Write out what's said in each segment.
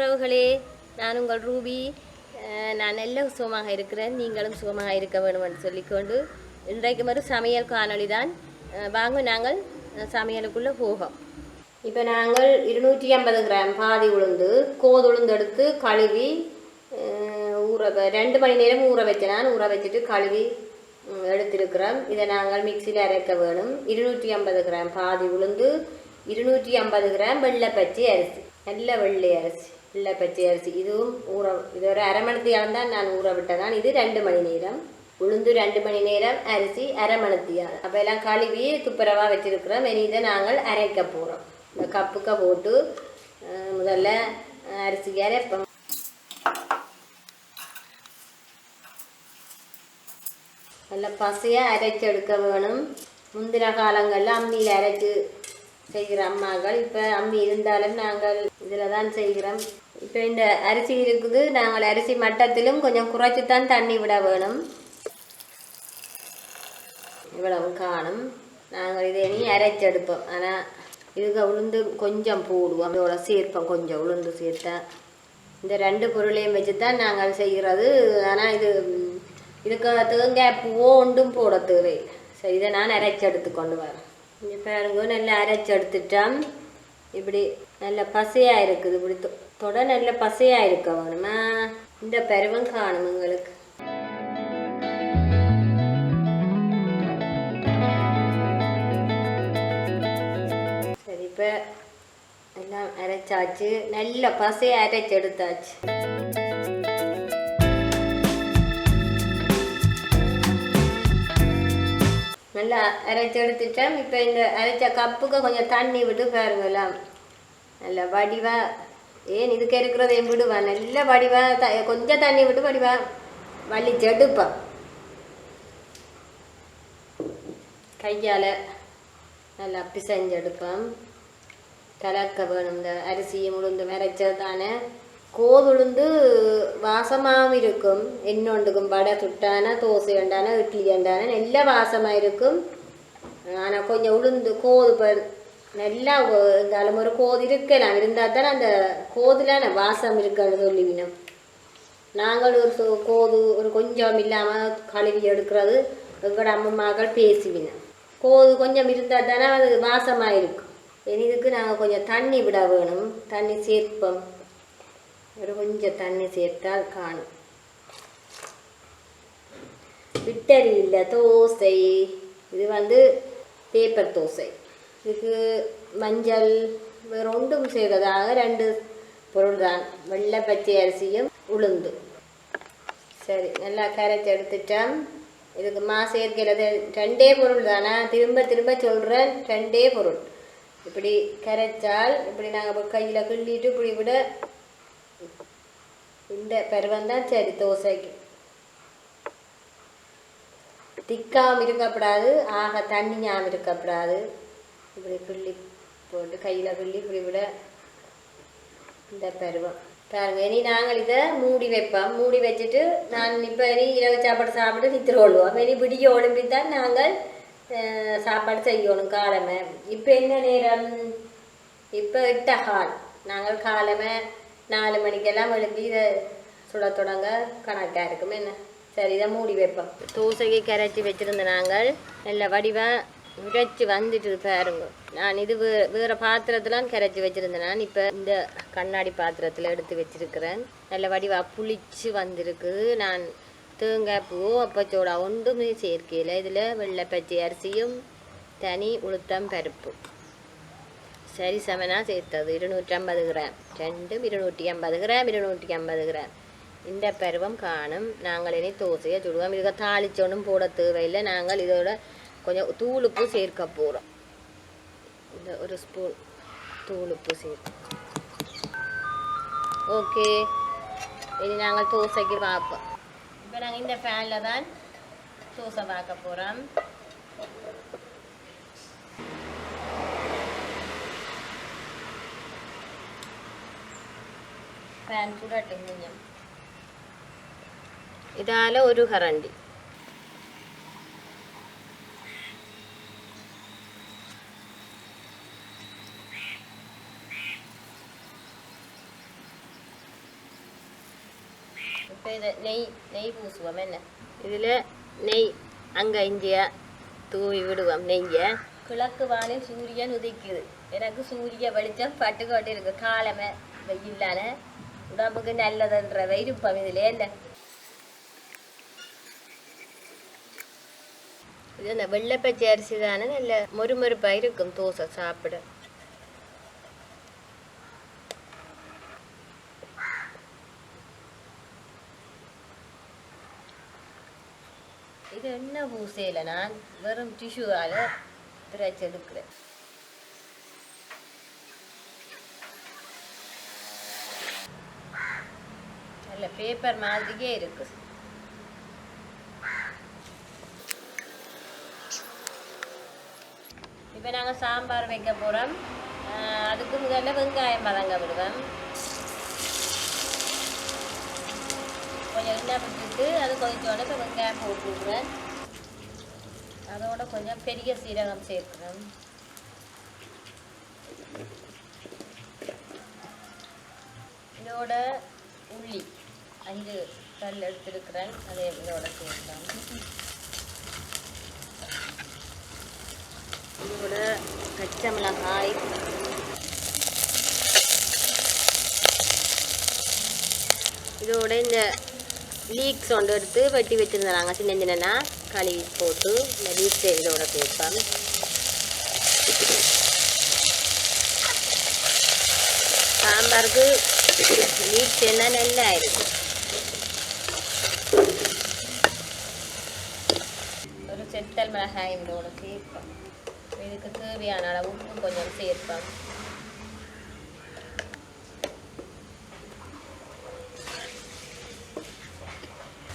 உறவுகளே நான் உங்கள் ரூபி. நான் நல்ல சுகமாக இருக்கிறேன். நீங்களும் சுகமாக இருக்க வேண்டும் என்று சொல்லிக்கொண்டு இன்றைக்கு மறு சமையல் காணொளி தான் வாங்க நாங்கள் சமையலுக்குள்ளே போகும் இப்போ நாங்கள் இருநூற்றி ஐம்பது கிராம் பாதி உளுந்து கோது உளுந்து எடுத்து கழுவி ஊற ரெண்டு மணி நேரம் ஊற வச்சேன் ஊற வச்சுட்டு கழுவி எடுத்திருக்கிறோம். இதை நாங்கள் மிக்சியில் அரைக்க வேணும். இருநூற்றி ஐம்பது கிராம் பாதி உளுந்து இருநூற்றி ஐம்பது கிராம் வெள்ளை வெள்ளைப்பச்சை அரிசி. நல்ல வெள்ளை அரிசி. வெள்ளைப்பச்சை அரிசி. இதுவும் ஊற இது ஒரு அரை மணித்தியாலம் தான் நான் ஊற விட்டதான் இது ரெண்டு மணி நேரம். உளுந்து ரெண்டு மணி நேரம் அரிசி அரை மணித்தியால் அப்போ எல்லாம் கழுவி துப்புரவாக வச்சுருக்குறோம். இனி இதை நாங்கள் அரைக்க போகிறோம் இந்த கப்புக்க போட்டு முதல்ல அரிசி அரிசிக்கு அரைப்போம் நல்ல பசையாக அரைச்செடுக்க வேணும். முந்தின காலங்களில் அம்மியில் அரைச்சு செய்கிற அம்மாக்கள் இப்போ அம்மி இருந்தாலும் நாங்கள் இதில் தான் செய்கிறோம். இப்போ இந்த அரிசி இருக்குது. நாங்கள் அரிசி மட்டத்திலும் கொஞ்சம் குறைச்சி தான் தண்ணி விட வேணும். இவ்வளவு காணும். நாங்கள் இதை இனி அரைச்செடுப்போம். ஆனால் இதுக்கு உளுந்து கொஞ்சம் போடுவோம். அதோட சேர்ப்போம் கொஞ்சம் உளுந்து சேர்த்தா. இந்த ரெண்டு பொருளையும் வச்சு தான் நாங்கள் செய்கிறது. ஆனால் இது இதுக்கு தேங்காய் பூவோ ஒன்றும் போட தேவையில்லை சரி இதை நான் அரைச்செடுத்து கொண்டு வரேன். இங்கே பாருங்க நல்லா அரைச்செடுத்துட்டோம். இப்படி நல்ல பசையாக இருக்குது இப்படி தொட நல்ல பசையாக இருக்க வேணுமா? இந்த பருவம் காணும் எங்களுக்கு சரி இப்போ எல்லாம் அரைச்சாச்சு. நல்ல பசையை அரைச்சு எடுத்தாச்சு நல்லா அரைச்சு எடுத்துட்டேன் இப்போ இந்த அரைச்ச கப்புக்கு கொஞ்சம் தண்ணி விட்டு பாருங்கலாம் நல்ல வடிவா ஏன் இதுக்கு இருக்கிறதையும் விடுவா நல்ல வடிவா த கொஞ்சம் தண்ணி விட்டு வடிவா வலிச்சு எடுப்பேன் கையால் நல்லா பிசைஞ்சு எடுப்பேன் கலக்க வேணும் இந்த அரிசியை உளுந்து அரைச்சது தானே கோதுளுந்து வாசமாகவும் இருக்கும் என்னொண்டுக்கும் வடை சுட்டான தோசை உண்டான இட்லி உண்டான நல்ல வாசமாக இருக்கும் ஆனால் கொஞ்சம் உளுந்து கோது பர் நல்லா இருந்தாலும் ஒரு கோது இருக்கலாம் இருந்தால் தானே அந்த கோதுலான வாசம் இருக்கிறது சொல்லுவினோம் நாங்கள் ஒரு கோது ஒரு கொஞ்சம் இல்லாமல் கழுவி எடுக்கிறது எங்களோட அம்மாக்கள் பேசுவினோம் கோது கொஞ்சம் இருந்தால் தானே அது வாசமாக இருக்கும். இதுக்கு நாங்கள் கொஞ்சம் தண்ணி விட வேணும். தண்ணி சேர்ப்போம். ஒரு கொஞ்சம் தண்ணி சேர்த்தால் காணும். விட்டரி இல்லை தோசை. இது வந்து பேப்பர் தோசை. இதுக்கு மஞ்சள் வேறு ஒன்றும் ரெண்டு பொருள் தான் வெள்ளை பச்சை அரிசியும் உளுந்து. சரி நல்லா கரைச்சி எடுத்துட்டோம். இதுக்கு மா சேர்க்கிறது ரெண்டே பொருள் தானே? திரும்ப திரும்ப சொல்கிறேன் ரெண்டே பொருள். இப்படி கரைச்சால் இப்படி நாங்கள் கையில் கிள்ளிட்டு இப்படி விட இந்த பருவம் தான். சரி தோசைக்கு. திக்காமல் இருக்கப்படாது. ஆக தண்ணியாகவும் இருக்கப்படாது. இப்படி கிள்ளி போட்டு கையில் கிள்ளி இப்படி விட இந்த பருவம். பாருங்க இனி நாங்கள் இதை மூடி வைப்போம். மூடி வச்சுட்டு நான் இப்போ இனி இரவு சாப்பாடு சாப்பிட்டு நித்திர கொள்வோம் இனி விடிய ஒழும்பி தான் நாங்கள் சாப்பாடு செய்யணும் காலமே. இப்போ என்ன நேரம்? இப்போ எட்ட ஹால் நாங்கள் காலமே நாலு மணிக்கெல்லாம் எழுப்பி இதை சுட தொடங்க கணக்காக இருக்கும். என்ன? சரி இதை மூடி வைப்போம். தோசைக்கு கரைச்சி வச்சுருந்த நாங்கள் நல்ல வடிவாக உடைச்சி வந்துட்டு பாருங்க. நான் இது வே வேறு பாத்திரத்துலாம் கரைச்சி வச்சுருந்தேன். நான் இப்போ இந்த கண்ணாடி பாத்திரத்தில் எடுத்து வச்சிருக்கிறேன். நல்ல வடிவாக புளிச்சு வந்திருக்கு. நான் தேங்காய் பூ அப்பச்சோடா ஒன்றுமே சேர்க்கையில் இதில் வெள்ளை பச்சை அரிசியும் தனி உளுத்தம் பருப்பு. சரி சமனாக சேர்த்தது. இருநூற்றி ஐம்பது கிராம். ரெண்டும் இருநூற்றி ஐம்பது கிராம் இருநூற்றி ஐம்பது கிராம். இந்த பருவம் காணும். நாங்கள் இனி தோசையை சுடுவோம் இதுக்கு தாளிச்சோன்னும் போட தேவையில்லை. நாங்கள் இதோட கொஞ்சம் தூளுப்பு சேர்க்க போகிறோம் இந்த ஒரு ஸ்பூன் தூளுப்பு சேர்த்து ஓகே இனி நாங்கள் தோசைக்கு பார்ப்போம் இப்போ நாங்கள் இந்த ஃபேனில் தான் தோசை பார்க்க போகிறோம் ഫാൻ ചൂടാട്ടെ കുഞ്ഞം ഇതാല ഒരു കറണ്ടി இதை நெய் நெய் பூசுவோம் என்ன? இதில் நெய் அங்கே இஞ்சியா தூவி விடுவோம் நெய்யை. கிழக்கு வானில் சூரியன் உதிக்குது. எனக்கு சூரிய வெளிச்சம் பட்டுக்கோட்டு இருக்கு காலமே வெயிலான உடம்புக்கு நல்லதுன்ற விருப்பம் இதில் என்ன இது அந்த வெள்ளைப்பச்சை அரிசி தானே நல்ல மொறுமொறுப்பாக இருக்கும் தோசை சாப்பிட. இது என்ன பூசையில் நான் வெறும் டிஷ்யூவால் திரைச்சி எடுக்கிறேன். நல்ல பேப்பர் மாதிரியே இருக்கு. இப்போ நாங்கள் சாம்பார் வைக்க போகிறோம் அதுக்கு முதல்ல வெங்காயம் வதங்க விடுவேன் கொஞ்சம் எண்ணெய் விட்டுட்டு அது கொதிச்சோடனே இப்போ வெங்காயம் போட்டு விடுவேன் அதோட கொஞ்சம் பெரிய சீரகம் சேர்க்கிறேன் இதோட உள்ளி அஞ்சு கல் எடுத்திருக்கிறேன். அதை இதோட சேர்க்கலாம். இதோட பச்சை மிளகாய். இதோட இந்த லீக்ஸ் ஒன்று எடுத்து வெட்டி வச்சுருந்தாங்க சின்ன சின்னனா தக்காளி போட்டு இந்த லீக்ஸ் இதோட சேர்ப்பேன் சாம்பாருக்கு லீக்ஸ் என்ன நல்லா இருக்கும் ஒரு செட்டல் மிளகாய் இதோட சேர்ப்பேன். இதுக்கு தேவையான அளவு உப்பு கொஞ்சம் சேர்ப்பேன்.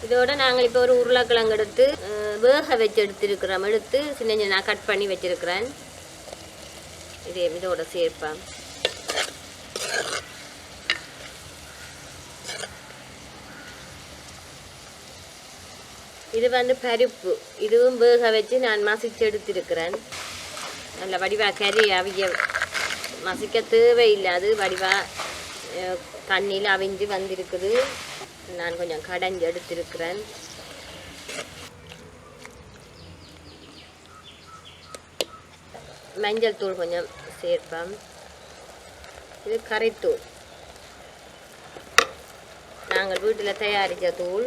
இதோட நாங்கள் இப்போ ஒரு உருளைக்கிழங்கு எடுத்து வேக வச்சு எடுத்துருக்கிறோம். எடுத்து சின்ன சின்ன கட் பண்ணி வச்சிருக்கிறேன். இதே இதோட சேர்ப்பேன் இது வந்து பருப்பு. இதுவும் வேக வச்சு நான் மசிச்சு எடுத்திருக்கிறேன். நல்ல வடிவா கறி அவிய மசிக்க தேவையில்லை. அது வடிவா தண்ணியில் அவிஞ்சு வந்திருக்குது. நான் கொஞ்சம் கடைஞ்சு எடுத்திருக்கிறேன். மஞ்சள் தூள் கொஞ்சம் சேர்ப்பேன். இது கறித்தூள் நாங்கள் வீட்டில் தயாரித்த தூள்.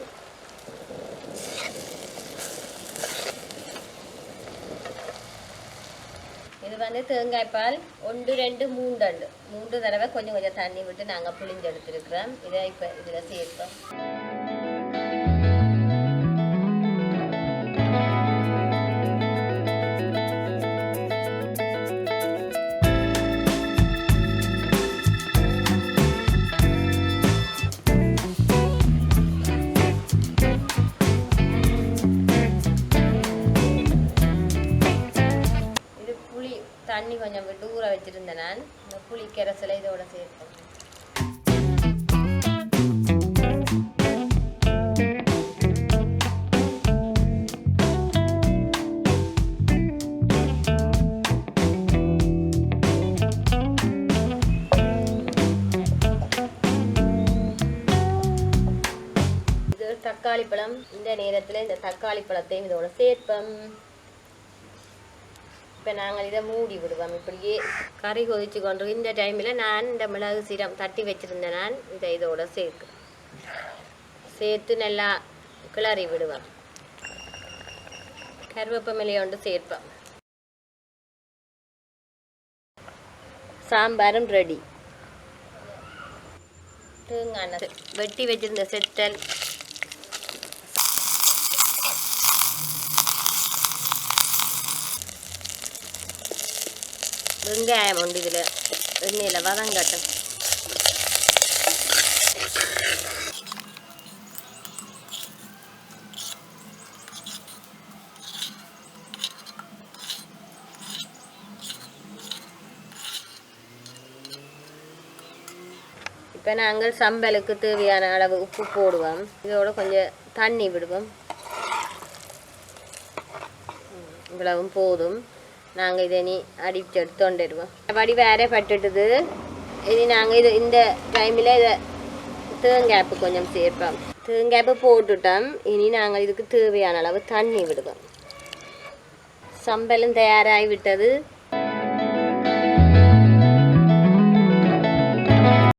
வந்து தேங்காய் பால் ஒன்று ரெண்டு மூன்று மூன்று தடவை கொஞ்சம் கொஞ்சம் தண்ணி விட்டு நாங்கள் புளிஞ்செடுத்துருக்குறோம் இதை இப்போ இதில் சேர்ப்போம். தண்ணி கொஞ்சம் விட்டு ஊற வச்சிருந்தேன் நான் இந்த புளி கரைசலை இதோட சேர்த்தேன். இது தக்காளி பழம். இந்த நேரத்தில் இந்த தக்காளி பழத்தையும் இதோட சேர்ப்பேன் இப்போ நாங்கள் இதை மூடி விடுவோம். இப்படியே கறி கொதிச்சு கொண்டு இந்த டைமில் நான் இந்த மிளகு சீரம் தட்டி வச்சுருந்தேன் நான் இதை இதோட சேர்க்கு. சேர்த்து நல்லா கிளறி விடுவேன் கருவேப்பமிலையை ஒன்று சேர்ப்பேன் சாம்பாரும் ரெடி தேங்காய் வெட்டி வச்சிருந்த செட்டல் வெங்காயம் உண்டு இதில் எண்ணெயில் வதங்கட்டும் இப்போ நாங்கள் சம்பலுக்கு தேவையான அளவு உப்பு போடுவோம். இதோட கொஞ்சம் தண்ணி விடுவோம். இவ்வளவும் போதும். நாங்கள் இதை நீ அடிச்சு எடுத்து கொண்டுடுவோம் வடி வேற பட்டுட்டுது. இனி நாங்கள் இது இந்த டைமில் இதை தேங்காய்ப்பு கொஞ்சம் சேர்ப்போம். தேங்காய்ப்பு போட்டுட்டோம். இனி நாங்கள் இதுக்கு தேவையான அளவு தண்ணி விடுவோம். சம்பலும் தயாராகி விட்டது